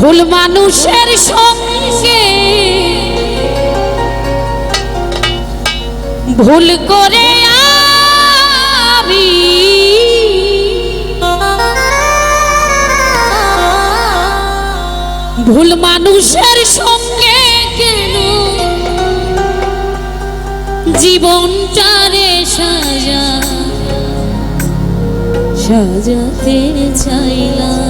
ভুল মানুষের সঙ্গে ভুল করে আমি ভুল মানুষের সঙ্গে কেন জীবনটারে সাজা সাজাতে চাইলাম।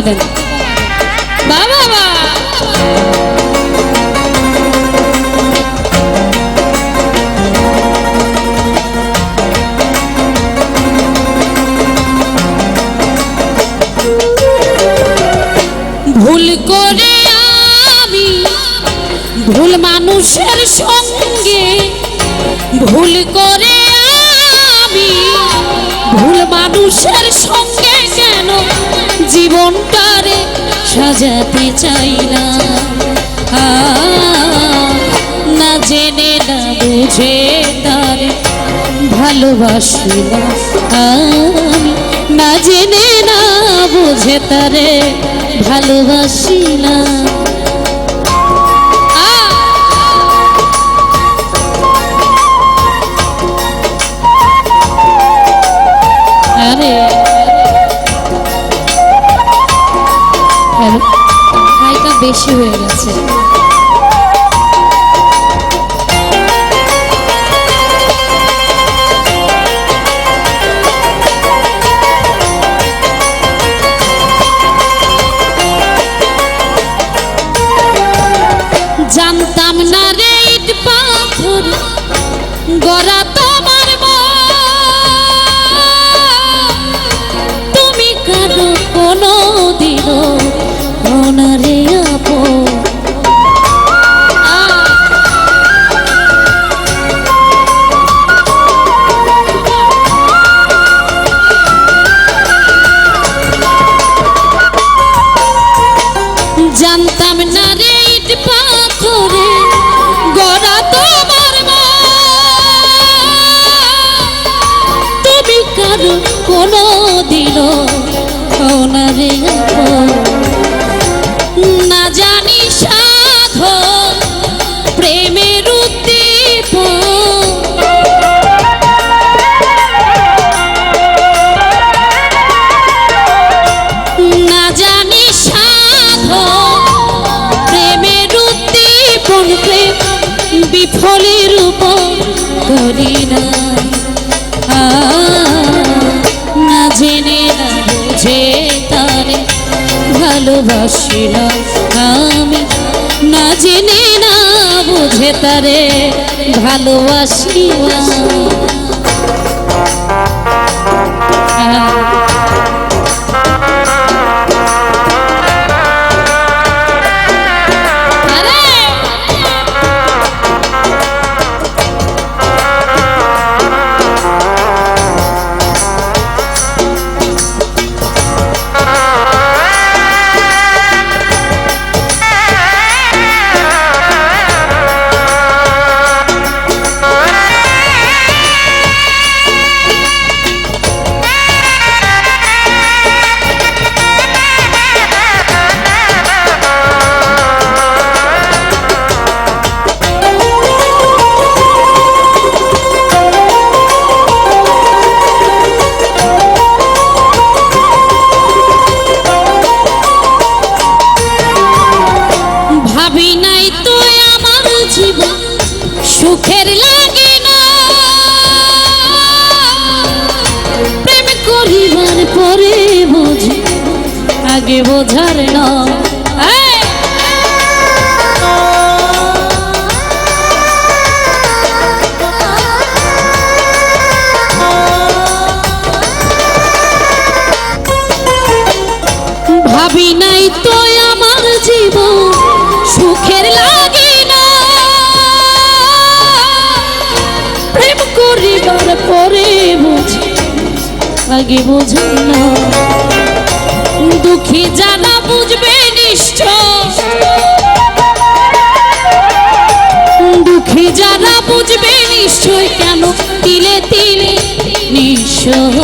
সাপটা কমায় দেন বাবা। বা ভুল করে আমি ভুল মানুষের সঙ্গে, ভুল করে আমি ভুল মানুষের সঙ্গে সাজাতে চাই না জেনে, না বুঝে তারে ভালোবাসি না জেনে, না বুঝে তারে ভালোবাসি না আ আরে বেশি হয়ে গেছে। জানতাম না রে ইট পাথরে গড়া তোমার। তুমি কারও কোনো দিনও আপন উদ্দীপন প্রেম বিফলের করি না। না জেনে, না বুঝে তারে ভালোবাসি না আমি। না জেনে, না বুঝে তারে ভালোবাসি না। করিবার পরে বোঝে আগে বোঝার না লাগে বোঝানো দুঃখী যারা বুঝবে নিশ্চয়। দুঃখী যারা বুঝবে নিশ্চয় কেন তিলে তিলে নিশ্চয়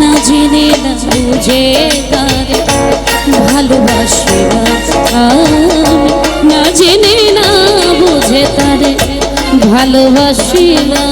না জেনে, না বুঝে তারে ভালোবাসি না না জেনে, না বুঝে তারে ভালোবাসি না।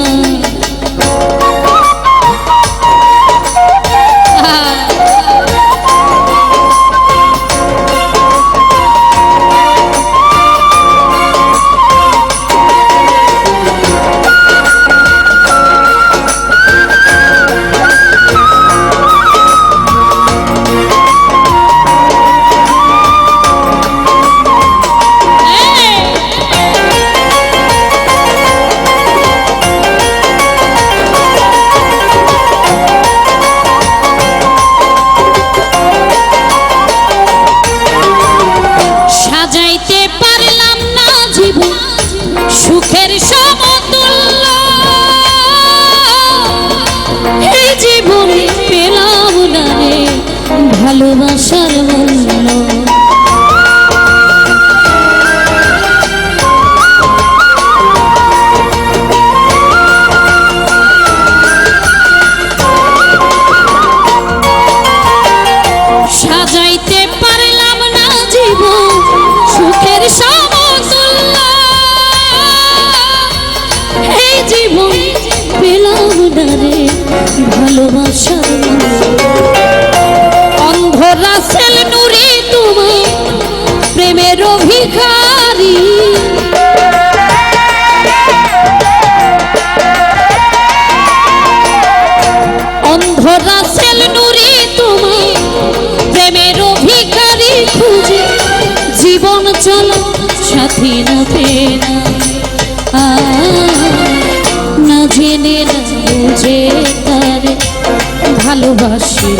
ভালোবাসি।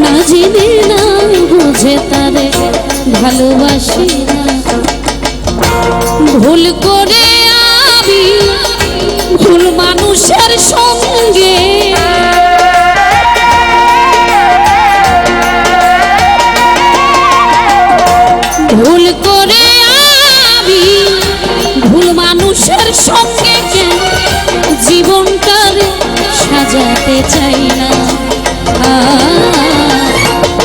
না জিনে না বুঝে তারে ভালোবাসি ভুল করে আমি ভুল মানুষের সঙ্গে চাই না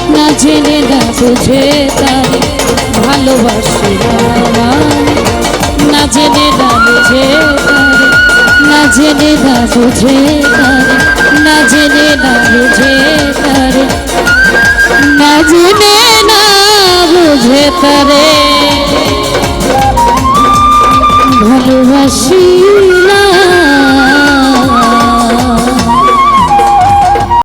না জেনে না বুঝে তার ভালোবাসি না জেনে না বুঝে তার না জেনে না বুঝে তার